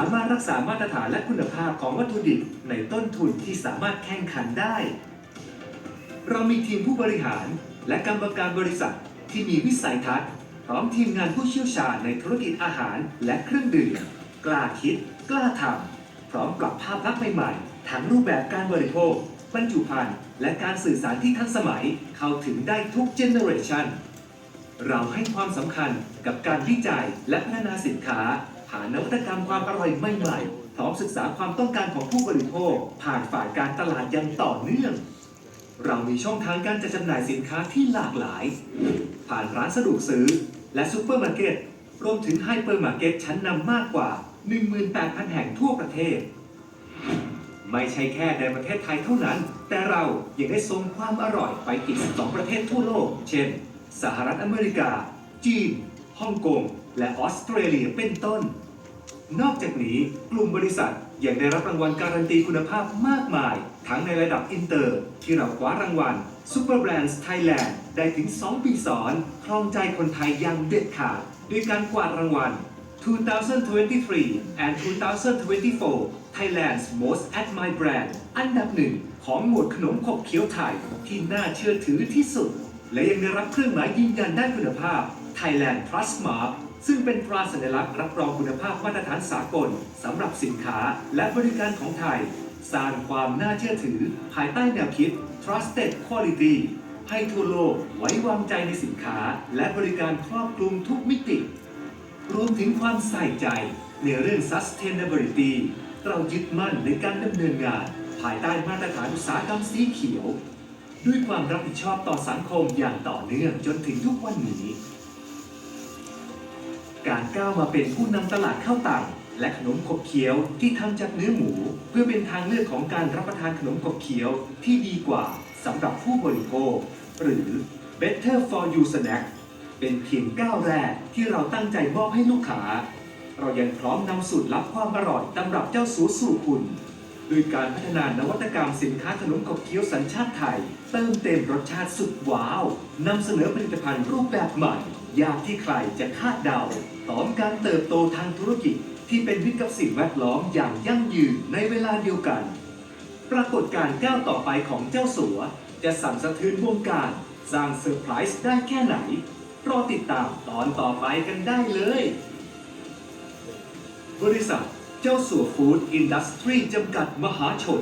ามารถรักษามาตรฐานและคุณภาพของวัตถุดิบในต้นทุนที่สามารถแข่งขันได้ เรามีทีมผู้บริหารและกรรมการบริษัทที่มีวิสัยทัศน์ พร้อมทีมงานผู้เชี่ยวชาญในธุรกิจอาหารและเครื่องดื่ม กล้าคิด กล้าทำพร้อมปรับภาพลักษณ์ใหม่ๆทั้งรูปแบบการบริโภคบรรจุภัณฑ์และการสื่อสารที่ทันสมัยเข้าถึงได้ทุกเจเนอเรชันเราให้ความสำคัญกับการวิจัยและพัฒนาสินค้า หานวัตกรรมความอร่อยใหม่ๆพร้อมศึกษาความต้องการของผู้บริโภค ผ่านฝ่ายการตลาดอย่างต่อเนื่อง เรามีช่องทางการจัดจำหน่ายสินค้าที่หลากหลาย ผ่านร้านสะดวกซื้อ และซูเปอร์มาร์เก็ตรวมถึงไฮเปอร์มาร์เก็ตชั้นนำมากกว่า 18,000 แห่งทั่วประเทศ ไม่ใช่แค่ในประเทศไทยเท่านั้น แต่เรายังได้ส่งความอร่อยไปอีก 12 ประเทศทั่วโลก เช่น สหรัฐอเมริกา จีน ฮ่องกง และออสเตรเลียเป็นต้น นอกจากนี้กลุ่มบริษัทยังได้รับรางวัลการันตีคุณภาพมากมาย ทั้งในระดับอินเตอร์ ที่เราคว้ารางวัล Super Brands Thailand ได้ถึง 2 ปีซ้อนครองใจคนไทยอย่างเด็ดขาดด้วยการกวาดรางวัล 2023 and 2024 Thailand's Most Admired Brand อันดับหนึ่งของหมวดขนมขบเคี้ยวไทยที่น่าเชื่อถือที่สุด และยังได้รับเครื่องหมายยืนยันด้านคุณภาพ Thailand Trust Mark ซึ่งเป็นตราสัญลักษณ์รับรองคุณภาพมาตรฐานสากลสำหรับสินค้าและบริการของไทย สร้างความน่าเชื่อถือภายใต้แนวคิด Trusted Quality ให้ทั่วโลกไว้วางใจในสินค้าและบริการครอบคลุมทุกมิติ รวมถึงความใส่ใจในเรื่อง sustainability เรายึดมั่นในการดำเนินงาน ภายใต้มาตรฐานอุตสาหกรรมสีเขียว ด้วยความรับผิดชอบต่อสังคมอย่างต่อเนื่องจนถึงทุกวันนี้ การก้าวมาเป็นผู้นำตลาดข้าวตังและขนมขบเคี้ยวที่ทำจากเนื้อหมู เพื่อเป็นทางเลือกของการรับประทานขนมขบเคี้ยวที่ดีกว่าสำหรับผู้บริโภค หรือ Better for You Snack เป็นเพียงก้าวแรกที่เราตั้งใจมอบให้ลูกค้า เรายังพร้อมนำสูตรลับความอร่อยตำรับเจ้าสูสู่คุณ ด้วยการพัฒนานวัตกรรมสินค้าขนมขบเคี้ยวสัญชาติไทย เติมเต็มรสชาติสุดว้าวนำเสนอผลิตภัณฑ์รูปแบบใหม่ ยากที่ใครจะคาดเดาพร้อมการเติบโตทางธุรกิจที่เป็นมิตรกับสิ่งแวดล้อมอย่างยั่งยืนในเวลาเดียวกัน ปรากฏการณ์ก้าวต่อไปของเจ้าสัว จะสั่นสะเทือนวงการ สร้างเซอร์ไพรส์ได้แค่ไหน รอติดตามตอนต่อไปกันได้เลย บริษัท เจ้าสัวฟู้ดอินดัสทรีจำกัดมหาชน